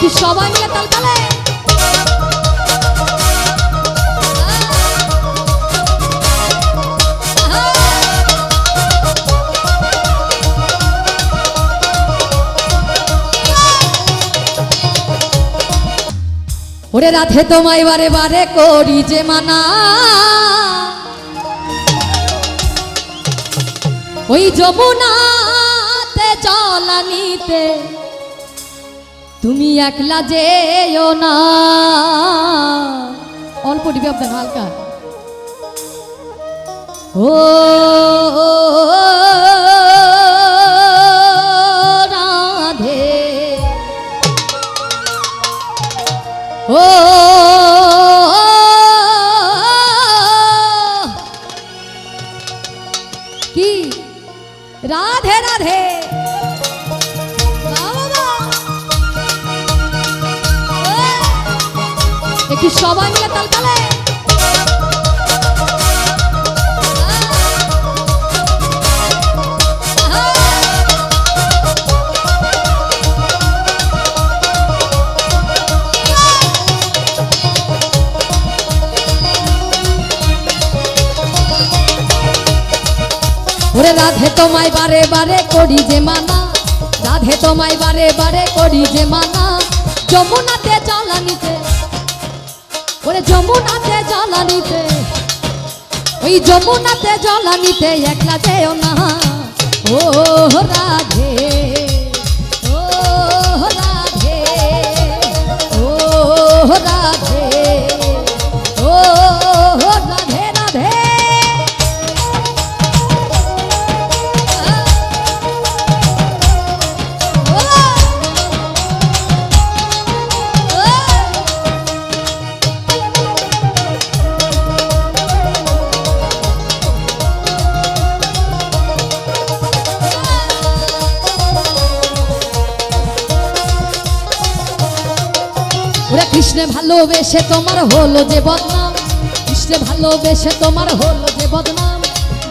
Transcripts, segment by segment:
দেখি সবাই মিলে ওরে রাধে তোমায় বারে বারে করি যে মানা। ওই যমুনাতে জলানিতে তুমি একলা যেও না। অল্প ডিবে আপনার হালকা। ও রাধে। ও সবাই মিলে তাল তালে। ওরে রাধে তোমায় বারে বারে করি যে মানা। রাধে তোমায় বারে বারে করি যে মানা। যমুনাতে জ্বালানিতে ওরে যমুনাতে জ্বালানিতে ওই যমুনাতে জ্বালানিতে একলা যেও না। ও রাধে কৃষ্ণে ভালোবেসে তোমার হলো যে বদনাম। কৃষ্ণে ভালোবেসে তোমার হলো যে বদনাম।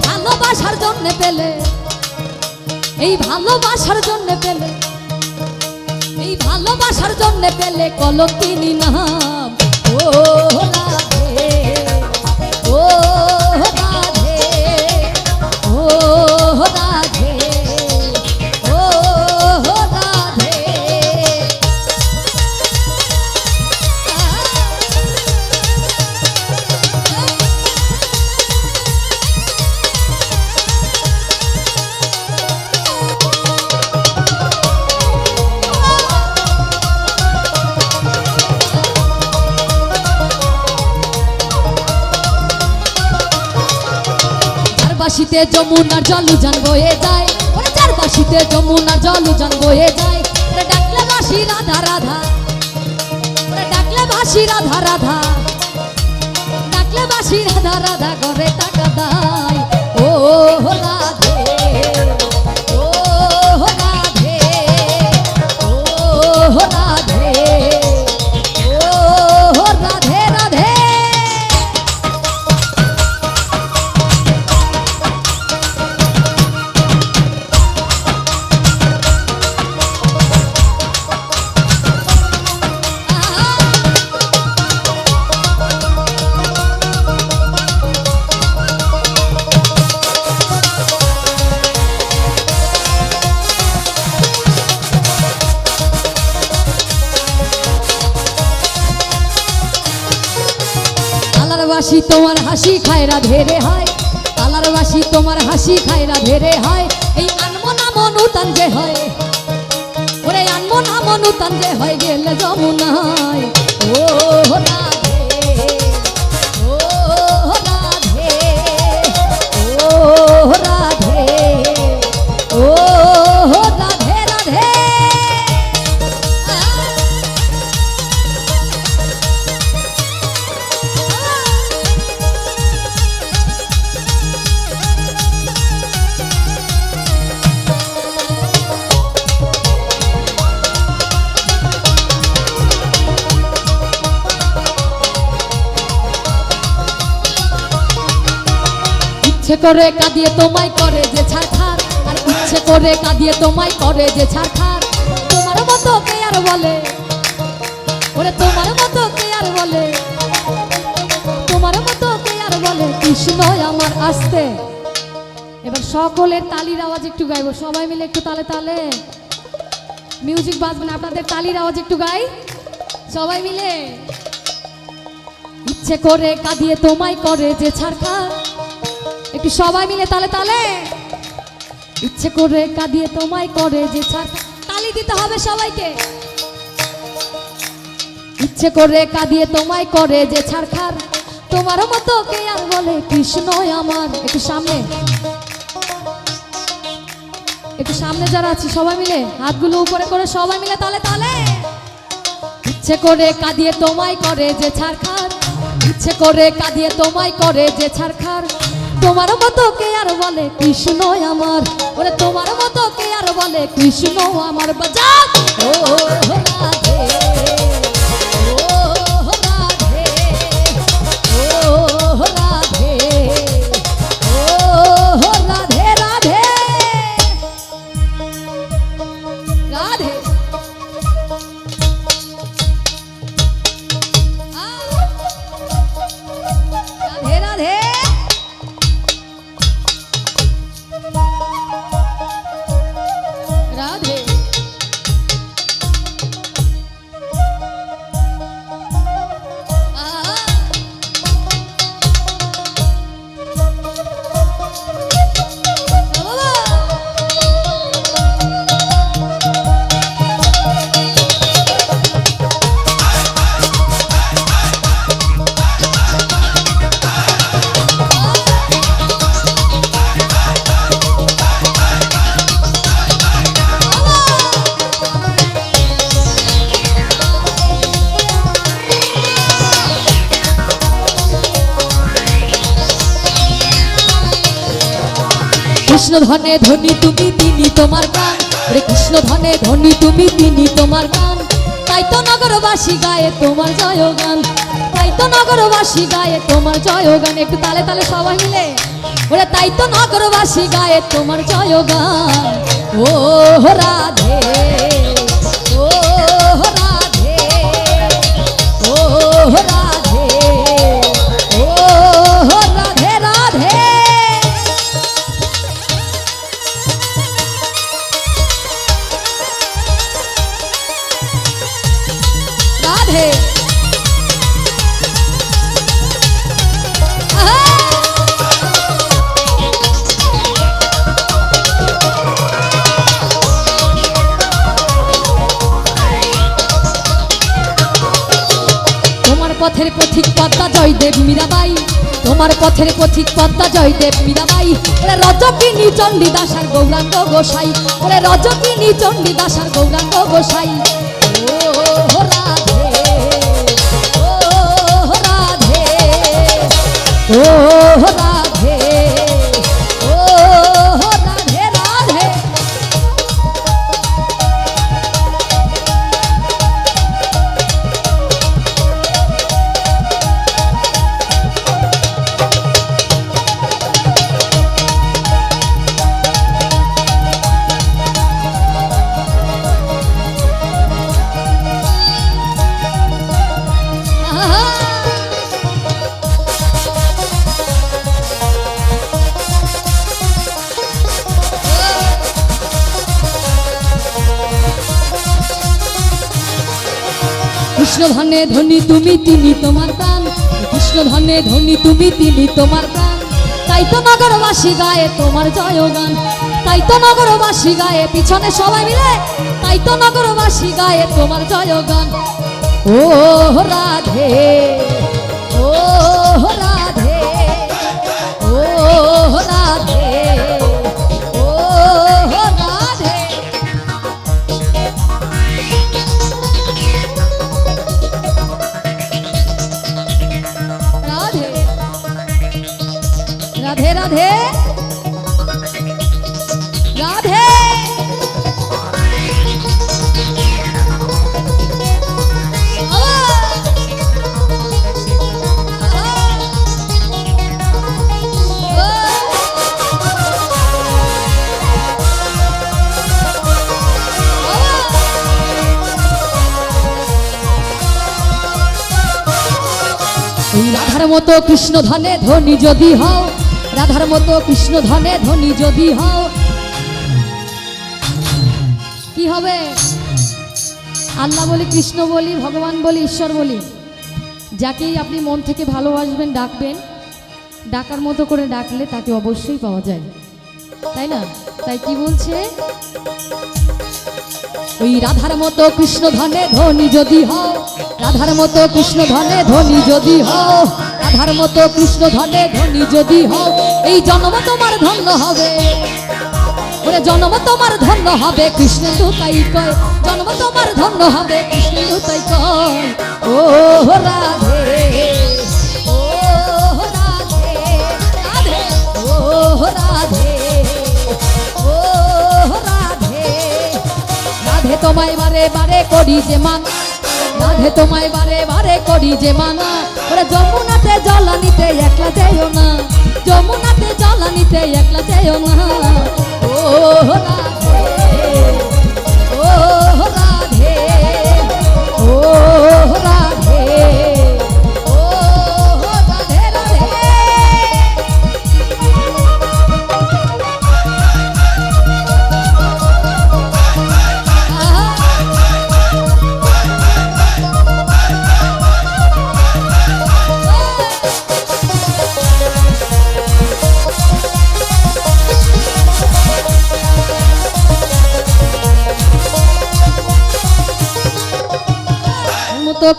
ভালোবাসার জন্য পেলে, এই ভালোবাসার জন্য পেলে, এই ভালোবাসার জন্য পেলে কলকিনী নাম ও রাধে চারবাসিতে যমুনার জল উজান বয়ে যায়। ওরে চারপাশিতে যমুনার জল উজান বয়ে যায়। ওরে ডাকলে বাসি রাধা রাধা। ওরে ডাকলে বাসি রাধা রাধা। ডাকলে বাসি রাধা রাধা করে টাকা দায় ও রাধে তোমার হাসি খায় খায়রা ধেরে হয়। তালার বাসি তোমার হাসি খায় খায়রা ধেরে হয়। এই আনমনা মনুতান যে হয়। ওরে আনমনা মনুতান যে হয়, গেলে যমুনায়। ও রাধে করে কাঁদিয়ে তোমায় করে যে ছাড়খার আর ইচ্ছে করে কাঁদিয়ে তোমায় করে যে ছাড়খার তোমার মতো কে আর বলে? ওরে, তোমার মতো কে আর বলে? তোমার মতো কে আর বলে? কৃষ্ণ আমার আসতে। এবার সকলের তালির আওয়াজ একটু গাইবো। সবাই মিলে একটু তালে তালে। মিউজিক বাজবে না, আপনাদের তালির আওয়াজ একটু গাই। সবাই মিলে। ইচ্ছে করে কাঁদিয়ে তোমায় করে যে ছাড়খা একটু সবাই মিলে তালে তালে। ইচ্ছে করে কাঁদিয়ে তোমায় করে যে ছাড়খা তালি দিতে হবে সবাইকে। ইচ্ছে করে কাঁদিয়ে তোমায় করে যে ছাড়খার তোমার মতো কে আর বলে, কৃষ্ণ আমার। একটু সামনে। একটু সামনে যারা আছি, সবাই মিলে হাতগুলো উপরে করে সবাই মিলে তালে তালে। ইচ্ছে করে কাঁদিয়ে তোমায় করে যে ছাড়খার ইচ্ছে করে কাঁদিয়ে তোমায় করে যে ছাড়খার তোমার মতো কে আর বলে কৃষ্ণ আমার? ওরে তোমার মতো কে আর বলে কৃষ্ণ আমার? বাজা ও রাধে। কৃষ্ণ ধনে ধনী, তুমি তিনি তোমার গান রে কৃষ্ণ ধনে ধনী, তুমি তিনি তোমার গান তাই তো নগরবাসী গায়ে তোমার জয় গান তাই তো নগরবাসী গায়ে তোমার জয় গান একটু তালে তালে সবাই মিলে। ওরে তাই তো নগরবাসী গায়ে তোমার জয় গান ও রাধে পথের পথিক পদ্মা জয়দেব মীরাবাই। তোমার পথের পথিক পদ্মা জয়দেব মীরাবাই। ওরে রজকিনী চণ্ডীদাস আর গৌরাঙ্গ গোসাই। ওরে রজকিনী চণ্ডীদাস আর গৌরাঙ্গ গোসাই। ধনে ধনী তুমি তিনি তোমার প্রাণ। কৃষ্ণ ধনে ধনী তুমি তিনি তোমার প্রাণ। তাই তো নগরবাসী গায়ে তোমার জয় গান তাই তো নগরবাসী গায়ে পিছনে সবাই মিলে। তাই তো নগরবাসী গায়ে তোমার জয় গান ও রাধে ও রাধে ও রাধে। রাধে। রাধে। রাধার মতো কৃষ্ণ ধনে ধনী যদি হও রাধার মতো কৃষ্ণ ধনে ধনী যদি হও, কি হবে? আল্লাহ বলি, কৃষ্ণ বলি, ভগবান বলি, ঈশ্বর বলি, যাকেই আপনি মন থেকে ভালোবাসবেন, ডাকবেন, ডাকার মতো করে ডাকলে তাকে অবশ্যই পাওয়া যায়। তাই না? তাই কি বলছে? ওই রাধার মতো কৃষ্ণ ধনে ধনী যদি হও, রাধার মতো কৃষ্ণ ধনে ধনী যদি হও, রাধার মতো কৃষ্ণ ধনে ধনী যদি হও এই জন্ম তোমার ধন্য হবে। ওরে, জন্ম তোমার ধন্য হবে, কৃষ্ণ তাই কয়। জন্ম তোমার ধন্য হবে, কৃষ্ণ তাই কয়। ও রাধে ও রাধে রাধে, ও রাধে। রাধে তোমায় বারে বারে করি যে মানা, রাধে তোমায় বারে বারে করি যে মানা। ওরে, যমুনাতে জল নিতে একলা যেও না। যমুনাতে জল নিতে একলা যেও না। ও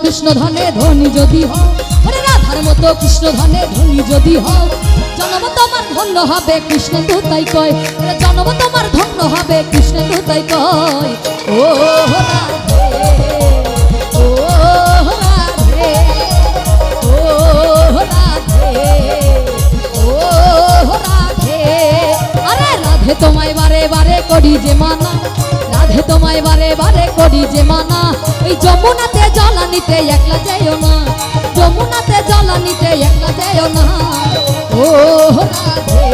কৃষ্ণ ধনে ধনী যদি হও ওরে রাধার মতো কৃষ্ণ ধনে ধনী যদি হও, জন্ম তোমার ধন্য হবে, কৃষ্ণ তো তাই কয় জন্ম তোমার ধন্য হবে, কৃষ্ণ তো তাই কয়। ও তোমায় বারে বারে করি যে মানা, রাধে তোমায় বারে বারে করি যে মানা এই যমুনাতে জল নিতে একলা যেও না যমুনাতে জল নিতে একলা যেও না। ও রাধে।